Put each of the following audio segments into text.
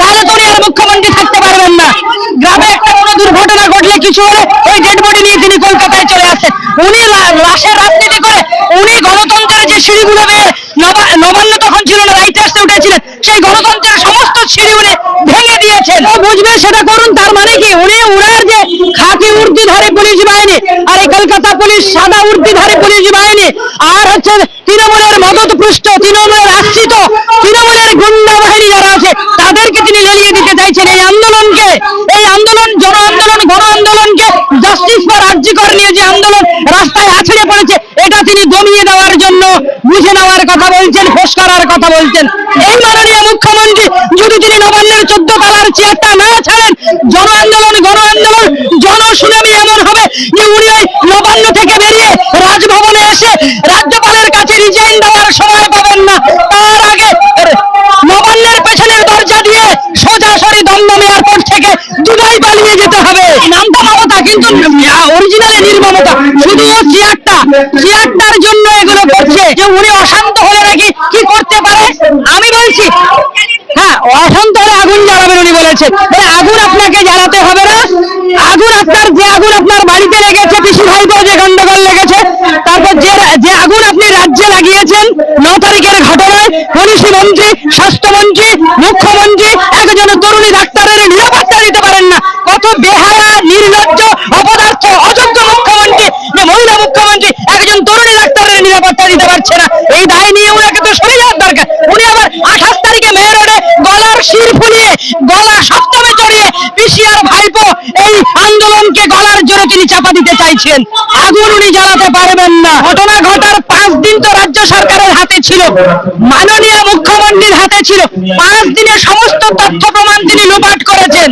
তাহলে তো আর মুখ্যমন্ত্রী থাকতে পারবেন না। গ্রামে একটা কোনো দুর্ঘটনা ঘটলে কিছু হলে ওই ডেড বডি নিয়ে তিনি কলকাতায় চলে আসেন। উনি লাশের রাজনীতি করে উনি গণতন্ত্রের যে সিঁড়িগুলো বেয়ে নবান্ন তখন ছিল না রাইটার্সে উঠেছিলেন, সেই গণতন্ত্রের সমস্ত সিঁড়ি উনি ভেঙে দিয়েছেন। ও বুঝবে, সেটা করুন, তার মানে কি? উনি উনার যে খাকি উর্দিধারী পুলিশ বাহিনী, আর এই কলকাতা পুলিশ সাদা উর্দিধারী পুলিশ বাহিনী, আর হচ্ছে তৃণমূলের মদত পৃষ্ঠ তৃণমূলের আশ্রিত, তৃণমূলের গুন্ডা তাদেরকে দিতে চাইছেন এই আন্দোলনকে, এই আন্দোলন, জন আন্দোলন, গণ আন্দোলনকে জাস্টিস ফর আর্যিকর নিয়ে যে আন্দোলন রাস্তায় আছড়ে পড়েছে, এটা তিনি দমিয়ে দেওয়ার জন্য বুঝে নেওয়ার কথা বলছেন, ফোস করার কথা বলছেন। এই মাননীয় মুখ্যমন্ত্রী যদি তিনি নবান্নের চোদ্দ তলার চেয়ারটা না ছাড়েন, জন আন্দোলন, গণ আন্দোলন জনশুনানি এমন হবে যে উনি ওই নবান্ন থেকে বেরিয়ে রাজভবনে এসে রাজ্যপালের কাছে রিজাইন দেওয়ার সময় পাবেন না তার আগে নবান্নের পেছনের দরজা দিয়ে দমদম এয়ারপোর্ট থেকে দুবাই পালিয়ে যেতে হবে। নামটা মমতা কিন্তু অরিজিনালি নির্মমতা শুধু চেয়ারটা চেয়ারটার জন্য এগুলো করছে। যে উনি অশান্ত হলে নাকি কি করতে পারে? আমি বলছি হ্যাঁ অশান্ত হলে আগুন জ্বালাবেন উনি বলেছেন। বলে আগুন আপনাকে জ্বালাতে হবে না। আগুন আপনার যে আগুন আপনার বাড়িতে লেগেছে পিসি ভাইপো যে গন্ডগোল লেগেছে তারপর যে যে আগুন আপনি রাজ্যে লাগিয়েছেন ন তারিখের ঘটনায় পুলিশ মন্ত্রী স্বাস্থ্যমন্ত্রী মুখ্যমন্ত্রী একজন তরুণী ডাক্তারের নিরাপত্তা দিতে পারেন না কত বেহায়া নির্লজ্জ অপদার্থ অযোগ্য মুখ্যমন্ত্রী যে মহিলা মুখ্যমন্ত্রী একজন তরুণী ডাক্তারের নিরাপত্তা দিতে পারছে না এই দায় নিয়ে ওনাকে তো সরে যাওয়ার দরকার উনি আবার আঠাশ তারিখে মেয়ে রোডে গলার শির ফুলিয়ে গলা সপ্তমে চড়িয়ে পিসিআর ভাইপো এই আন্দোলনকে গলার জোরে তিনি চাপা দিতে চাইছেন। আগুন উনি জ্বালাতে পারবেন না। ঘটনা ঘটার পাঁচ দিন তো রাজ্য সরকারের হাতে ছিল। মাননীয় মুখ্যমন্ত্রীর হাতে ছিল। পাঁচ দিনে সমস্ত তথ্য প্রমাণ তিনি লোপাট করেছেন।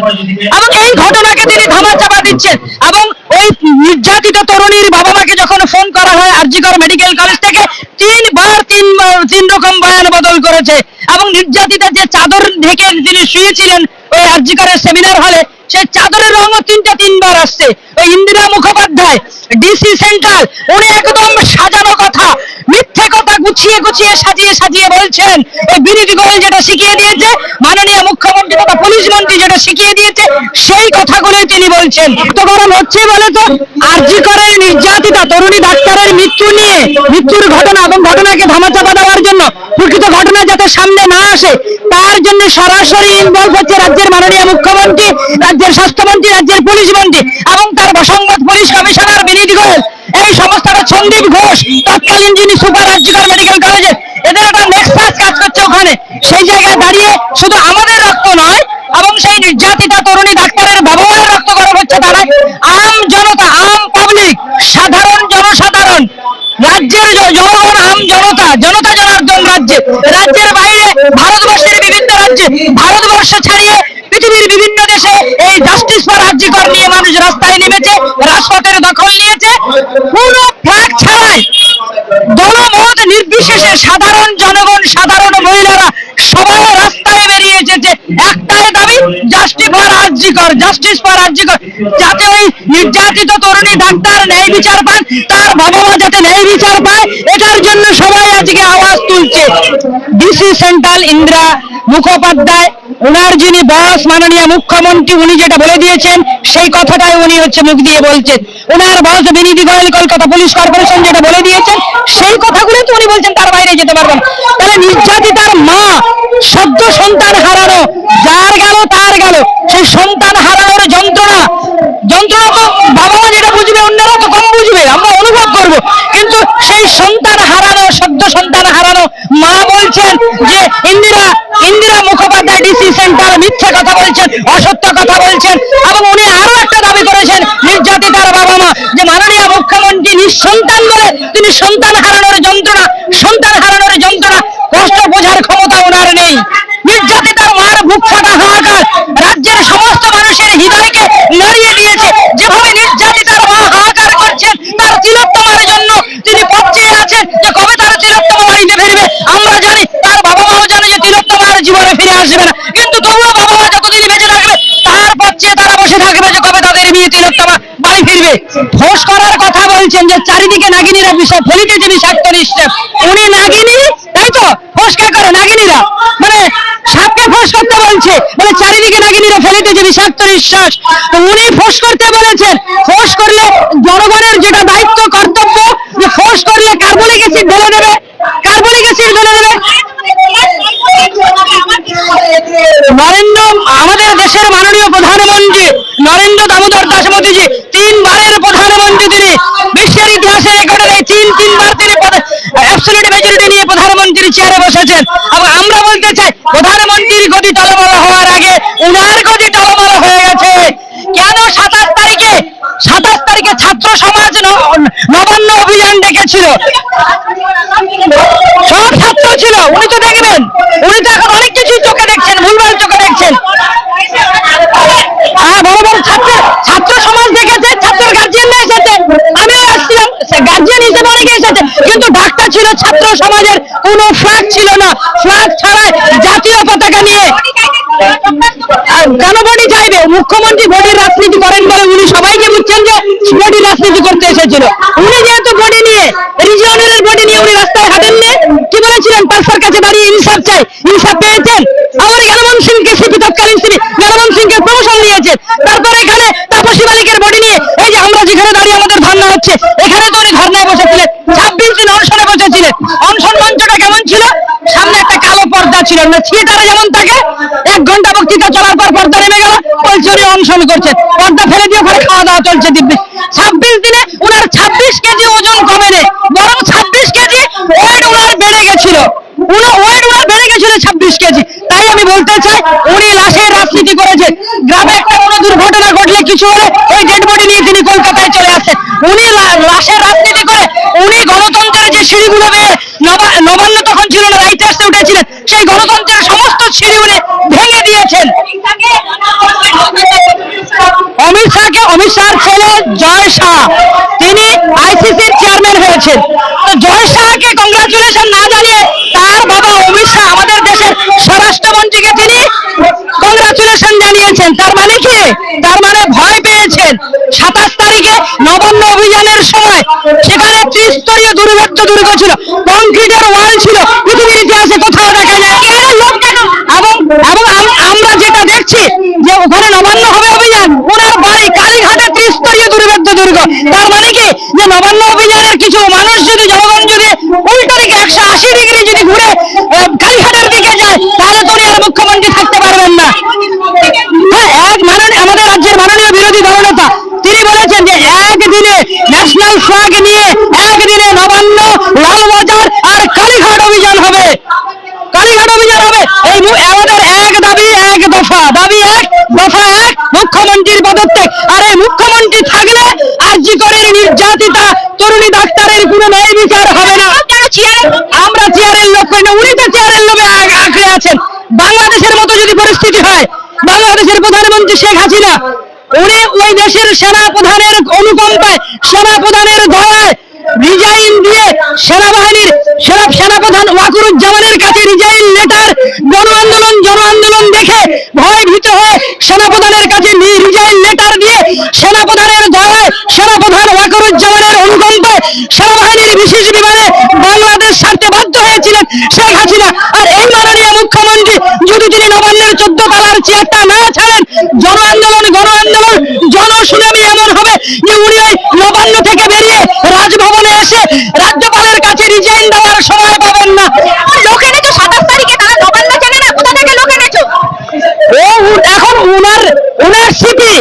এবং এই ঘটনাকে তিনি ধামা চাপা দিচ্ছেন। এবং ওই নির্যাতিত তরুণীর বাবা মাকে যখন ফোন করা হয় আরজিকর মেডিকেল কলেজ থেকে, তিনবার তিন তিন রকম বয়ান বদল করেছে। এবং নির্যাতিতা যে চাদর ঢেকে তিনি শুয়েছিলেন ওই আরজিকরের সেমিনার হলে সেই চাদরের রঙও তিনটা তিনবার আসছে। ওই ইন্দিরা মুখোপাধ্যায় ডিসি সেন্ট্রাল উনি একদম সাজানো কথা। মিথ্যে কথা গুছিয়ে গুছিয়ে সাজিয়ে সাজিয়ে বলছেন। ওই বিনীত গোয়েল যেটা শিখিয়ে দিয়েছে, মাননীয় মুখ্যমন্ত্রী তথা পুলিশ মন্ত্রী যেটা শিখিয়ে দিয়েছে, সেই কথাগুলোই তিনি বলছেন। এত গরম হচ্ছে বলে তো আরজি করের নির্যাতিতা, তরুণী ডাক্তারের মৃত্যু নিয়ে মৃত্যুর ঘটনা এবং ঘটনাকে ধামাচাপা দেওয়ার জন্য প্রকৃত ঘটনা সামনে না আসে, তার জন্য সরাসরি ইনভলভ হচ্ছে রাজ্যের মাননীয় মুখ্যমন্ত্রী, রাজ্যের স্বাস্থ্যমন্ত্রী, রাজ্যের পুলিশ মন্ত্রী এবং তার সংবাদ পুলিশ কমিশনার বিনীত গোয়েল এই সমস্তটা সন্দীপ ঘোষ, তৎকালীন যিনি সুপার রাজ্যকর মেডিকেল কলেজের এদের একটা নেক্সাস কাজ করছে ওখানে। সেই জায়গায় দাঁড়িয়ে শুধু আমাদের রক্ত নয়, এবং সেই নির্যাতিতা তরুণী ডাক্তারের মায়ের রক্ত গরম হচ্ছে তারা। আম জনতা, আম পাবলিক সাধারণ জনসাধারণ, রাজ্যের জনগণ, আম জনতা জনতা জনার্দন রাজ্যে রাজ্যের বাইরে ভারতবর্ষের রাজ্যে ভারতবর্ষ ছাড়িয়ে পৃথিবীর বিভিন্ন দেশে এই জাস্টিস ফর রাজ্যকর নিয়ে মানুষ রাস্তায় নেমেছে, রাজপথের দখল নিয়েছে। পুরো ফ্ল্যাগ ছাড়াই দলমত নির্বিশেষে সাধারণ জনগণ, সাধারণ মহিলারা সবাই রাস্তায় বেরিয়ে এসেছে। একটাই দাবি জাস্টিস ফর রাজ্যকর জাস্টিস ফর রাজ্যকর যাতে ওই নির্যাতিত তরুণী ডাক্তার ন্যায় বিচার পান, তার বাবা যাতে ন্যায় বিচার পায়, এটার জন্য সবাই আজকে আওয়াজ তুলছে। ডিসি সেন্ট্রাল ইন্দিরা মুখোপাধ্যায় ওনার যিনি বস মাননীয় মুখ্যমন্ত্রী, উনি যেটা বলে দিয়েছেন, সেই কথাটাই উনি হচ্ছে মুখ দিয়ে বলছেন ওনার boss Vineet Goyal Kolkata police corporation যেটা বলে দিয়েছেন, সেই কথাগুলোই তো উনি বলছেন, তার বাইরে যেতে পারবেন। তাহলে নির্যাতিতার মা, সদ্য সন্তান হারানো, যার গেল তার গেল, সেই সন্তান হারানোর যন্ত্রণা যন্ত্রণা তো বাবা মা যেটা বুঝবে, অন্যরা তো কম বুঝবে, আমরা অনুভব করব কিন্তু সেই সন্তান হারানো, সদ্য সন্তান হারানো মা বলছেন যে, ইন্দিরা ডিসি সেন্টার মিথ্যে কথা বলছেন, অসত্য কথা বলছেন এবং উনি আরও একটা দাবি করেছেন নির্যাতিতার বাবা মা যে মাননীয় মুখ্যমন্ত্রী নিঃসন্তান বলে তিনি সন্তান হারানোর যন্ত্রণা, সন্তান হারানোর যন্ত্রণা, কষ্ট বোঝার ক্ষমতা ওনার নেই। নির্যাতিতার মার বুক ফাটা হাহাকার রাজ্যের সমস্ত মানুষের হৃদয়কে নড়িয়ে দিয়েছে। যেভাবে নির্যাতিতার মা হাহাকার করছেন, তার তিলোত্তমার জন্য তিনি পথ চেয়ে আছেন, যে কবে তার তিলোত্তমা বাড়িতে ফিরবে, আমরা জানি, তার বাবা মাও জানে যে তিলোত্তমার জীবনে ফিরে আসবে না। বলছেন যে চারিদিকে নাগিনীরা বিষয় ফলিতেছে বিষাক্ত নিশ্চয় উনি নাগিনী, তাই তো? ফসকা করে, নাগিনীরা। মানে সাপকে ফোঁস করতে বলছে মানে চারিদিকে নাগিনীরা নিয়ে ফেলিতেছে বিষাক্ত নিঃশ্বাস উনি ফোঁস করতে বলেছেন। ফোঁস করলে জনগণের যেটা দায়িত্ব, কর্তব্য, যে ফোঁস করলে কার্বনিক অ্যাসিড ঢেলে দেবে কার্বনিক অ্যাসিড ঢেলে দেবে নরেন্দ্র আমাদের দেশের মাননীয় প্রধানমন্ত্রী নরেন্দ্র দামোদর দাস মোদীজি তিনবারের প্রধানমন্ত্রী তিনি বিশ্বের ইতিহাসে রেকর্ডে নেই তিন তিনবার তিনি অ্যাবসলিউট মেজরিটি নিয়ে প্রধানমন্ত্রীর চেয়ারে বসেছেন। এবং আমরা বলতে চাই, প্রধানমন্ত্রীর গতি টলমল হওয়ার আগে উনার গতি টলমল হয়ে গেছে। কেন সাতাশ তারিখে সাতাশ তারিখে ছাত্র সমাজ নবান্ন অভিযান ডেকেছিল? সব ছাত্র ছিল, উনি তো দেখবেন, উনি তো এখন অনেক কিছু চোখে দেখছেন ভুলভাল চোখে দেখছেন হ্যাঁ বড় বড় ছাত্র ছাত্র সমাজ দেখেছে ছাত্র গার্জিয়ানরা এসেছে আমিও আসছিলাম গার্জিয়ান হিসেবে অনেকে এসেছে কিন্তু ডাক্তার ছিল ছাত্র সমাজের কোনো ফ্ল্যাগ ছিল না। ফ্ল্যাগ ছাড়াই জাতীয় পতাকা নিয়ে কেন বডি চাইবে? মুখ্যমন্ত্রী বডির রাজনীতি করেন বলে উনি সবাইকে বুঝছেন যে বডি রাজনীতি করতে এসেছিল। উনি যেহেতু বডি নিয়ে রিজিয়নের বডি নিয়ে উনি রাস্তায় হাঁটেননি, কি বলেছিলেন? পার্সার কাছে দাঁড়িয়ে ইনসাফ চাই, ইনসাফ পেয়েছেন? আবার জ্ঞানমোহন সিংকে সিপি তৎকালীন সিপি জ্ঞানমোহন সিংকে প্রমোশন দিয়েছেন তারপর এখানে তাপসী মালিকের বডি নিয়ে, এই যে আমরা যেখানে দাঁড়িয়ে আমাদের ধর্ণা হচ্ছে, এখানে তো উনি ধর্ণায় বসেছিলেন, ছাব্বিশ দিন অনশনে বসেছিলেন। অনশন মঞ্চটা কেমন ছিল? ছিল থিয়েটারে যেমন থাকে, এক ঘণ্টা বক্তৃতা চলার পর পর্দা নেমে গেল উনি অনশন করছেন। পর্দা ফেলে দিয়ে ওখানে খাওয়া দাওয়া চলছে দিব্যি। ছাব্বিশ দিনে উনার ছাব্বিশ কেজি ওজন কমে বরং ছাব্বিশ কেজি ওয়েট উনার বেড়ে গেছিল। তাই আমি বলতে চাই, উনি রাজনীতি করেছেন। গ্রামে একটা দুর্ঘটনা ঘটলে কিছু হলে বডি নিয়ে তিনি কলকাতায় চলে উনি করে উনি যে নবান্ন তখন ছিল না রাইটার্সে উঠেছিলেন। সেই গণতন্ত্রের সমস্ত সিঁড়ি উনি ভেঙে দিয়েছেন। অমিত শাহকে অমিত শাহর ছেলে জয় শাহ, তিনি আইসিসির চেয়ারম্যান হয়েছেন। তো জয় শাহকে কংগ্রাচুলেশন না জানিয়ে তার বাবা অমিত শাহ আমাদের দেশের স্বরাষ্ট্রমন্ত্রীকে তিনি কংগ্রাচুলেশন জানিয়েছেন। তার মানে কি? তার মানে ভয় পেয়েছেন। সাতাশ তারিখে নবান্ন অভিযানের সময় সেখানে ত্রিস্তরীয় দুর্ভেদ্য দুর্গ ছিল। কংক্রিটের ওয়াল ছিল। ইতিহাসে কোথাও দেখা যায়। এবং এবং আমরা যেটা দেখছি, যে ওখানে নবান্ন হবে অভিযান। ওনার বাড়ি কালীঘাটে ত্রিস্তরীয় দুর্ভেদ্য দুর্গ। তার মানে কি? যে নবান্ন অভিযানের কিছু মানুষ যদি জনগণ যদি উল্টো দিকে একশো আশি ডিগ্রি যদি ঘুরে কালীঘাটের দিকে যায়, তাহলে তো আর মুখ্যমন্ত্রী থাকতে পারবেন না। হ্যাঁ এক মাননীয় আমাদের রাজ্যের মাননীয় বিরোধী দলনেতা, তিনি বলেছেন যে একদিনে ন্যাশনাল ফ্ল্যাগ নিয়ে একদিনে নবান্ন লালবাজার আর কালীঘাট অভিযান হবে কালীঘাট অভিযান হবে মুখ্যমন্ত্রীর আর এই মুখ্যমন্ত্রী থাকলে আরজি করের নির্যাতিতা তরুণী ডাক্তারের বিচার হবে না। আমরা চেয়ারের লোক করি না, উনি তো চেয়ারের আঁকড়ে আছেন। বাংলাদেশের মতো যদি পরিস্থিতি হয়, বাংলাদেশের প্রধানমন্ত্রী শেখ হাসিনা, উনি ওই দেশের সেনা প্রধানের অনুকম্পায়, সেনা প্রধানের দয়ায় রিজাইন দিয়ে সেনাবাহিনীর সেনা সেনাপ্রধান ওয়াকুরুজ্জামানের কাছে রিজাইন লেটার গণ আন্দোলন জন আন্দোলন দেখে ভয় ভীত হয়ে সেনাপ্রধানের কাছে রিজাইন লেটার দিয়ে সেনাপ্রধানের দয়ায় সেনাপ্রধান ওয়াকুরুজ্জামানের অনুকম্পায় সেনাবাহিনীর বিমানে বাংলাদেশ ছাড়তে বাধ্য হয়েছিলেন শেখ হাসিনা। আর এই মাননীয় মুখ্যমন্ত্রী যদি তিনি নবান্নের চোদ্দ তলার চেয়ারটা না ছাড়েন জন আন্দোলন গণ আন্দোলন জনসুনামি এমন হবে যে উনি ওই নবান্ন থেকে বেরিয়ে রাজভবনে এসে রাজ্যপালের কাছে রিজাইন দেওয়ার সময় পাবেন না। লোক এনেছো সাতাশ তারিখে তারা নবান্ন চেনে না কোথা থেকে লোক এনেছো? ও এখন উনার উনার সিপি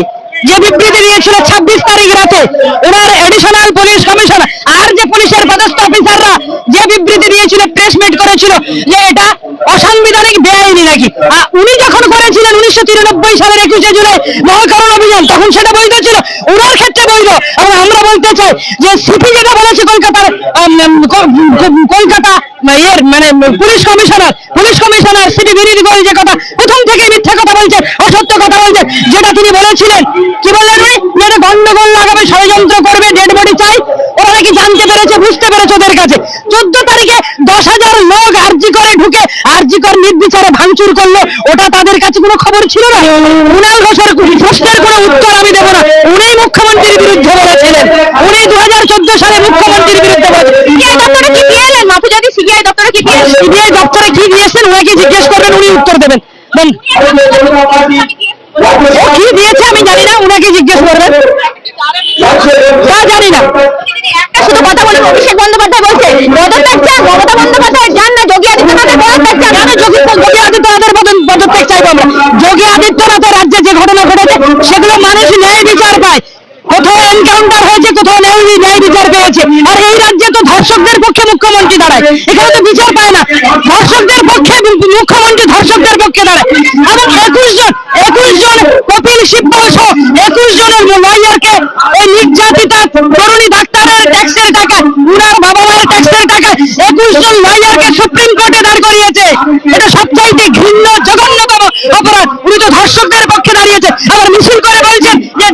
যে বিবৃতি দিয়েছিল ছাব্বিশ তারিখ রাতে ওনার এডিশনাল পুলিশ কমিশন আর যে পুলিশের পদস্থ অফিসাররা যে বিবৃতি দিয়েছিল প্রেস মিট করেছিল যে এটা অসাংবিধানিক বেআইনি নাকি? উনি যখন করেছিলেন উনিশশো তিরানব্বই সালের একুশে জুলাই মহাকরণ অভিযান, তখন সেটা বৈধ ছিল। ওনার ক্ষেত্রে বৈধ। এবং আমরা বলতে চাই যে সিপি যেটা বলেছে কলকাতার ইয়ের মানে police commissioner police commissioner city বিরোধী করে যে কথা, প্রথম থেকে মিথ্যা কথা বলছেন অসত্য কথা বলছেন যেটা তিনি বলেছিলেন। কি বললেন উনি? গন্ডগোল লাগাবে, ষড়যন্ত্র করবে ডেড বডি চাই। ওরা নাকি জানতে পেরেছে, বুঝতে পেরেছে ওদের কাছে। চোদ্দ তারিখে দশ হাজার লোক আরজি করে ঢুকে, আরজি কর নির্বিচারে ভাঙচুর করল। ওটা তাদের কাছে কোনো খবর ছিল না। উনাল ঘোষের প্রশ্নের কোনো উত্তর আমি দেবো না। উনি মুখ্যমন্ত্রীর বিরুদ্ধে বলেছিলেন উনি দু হাজার চোদ্দ সালে মুখ্যমন্ত্রীর বিরুদ্ধে বলেছিলেন সিবিআই দপ্তরে কি দিয়েছেন ওনাকে জিজ্ঞেস করবেন, উনি উত্তর দেবেন। ও কি দিয়েছে আমি জানি না, উনাকে জিজ্ঞেস করবেন। তা জানি না। যোগী আদিত্যনাথের পদত্যাগ রাজ্যে যে ঘটনা ঘটেছে, সেগুলো মানুষ ন্যায় বিচার পায়। কোথাও এনকাউন্টার হয়েছে, কোথাও ন্যায় ন্যায় বিচার পেয়েছে। আর এই রাজ্যে তো ধর্ষকদের মুখ্যমন্ত্রী দাঁড়ায়। এখানে তো বিচার পায় না। ধর্ষকদের পক্ষে মুখ্যমন্ত্রী ধর্ষকদের পক্ষে দাঁড়ায়। এবং একুশ জন একুশ জন কপিল সিব্বল সহ একুশ জনের লয়ারকে এই নির্যাতিতা তরুণী ডাক্তারের ট্যাক্সের বাবা ট্যাক্সের একুশ জন লয়ারকে সুপ্রিম কোর্টে দাঁড় করিয়েছে। এটা সবচাইতে ঘৃণ্য, জঘন্যতম অপরাধ। উনি তো ধর্ষকদের পক্ষে দাঁড়িয়েছে। আবার মিছিল করে বলছেন যে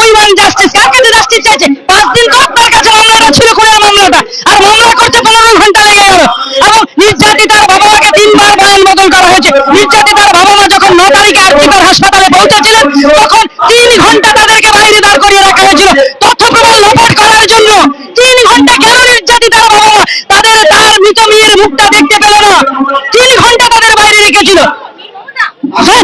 উই জাস্টিস, কার কাছে জাস্টিস চাইছে পাঁচ দিন পর তার কাছে মামলাটা ছিল খুনের মামলাটা আর মামলা করতে পনেরো ঘণ্টা লেগে গেল এবং নির্যাতিতার বাবা মাকে তিনবার বয়ান বদল করা হয়েছে নির্যাতিতার বাবা মা যখন ন তারিখে আর্থিকর হাসপাতালে পৌঁছেছিলেন, তখন তিন ঘণ্টা তাদেরকে বাইরে দাঁড় করিয়ে রাখা হয়েছিল। তথ্য প্রমাণ লোপাট করার জন্য তিন ঘণ্টা কেন নির্যাতিতার বাবা মা তাদের তার মৃত মেয়ের মুখটা দেখতে পেল না। তিন ঘণ্টা তাদের বাইরে রেখেছিল। হ্যাঁ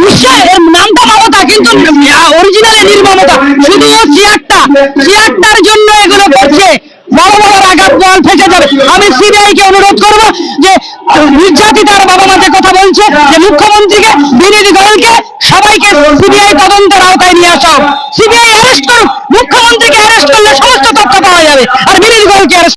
এগুলো করছে। বড় বড় আঘাত বল ফেসে আমি সিবিআই কে অনুরোধ করব যে নির্যাতিতার বাবা মা যে কথা বলছে যে মুখ্যমন্ত্রীকে বিরোধী দলকে সবাইকে সিবিআই তদন্তের আওতায় নিয়ে আসা। সিবিআই অ্যারেস্ট করুক মুখ্যমন্ত্রীকে অ্যারেস্ট করলে সমস্ত তথ্য পাওয়া যাবে আর বিরোধী দলকে অ্যারেস্ট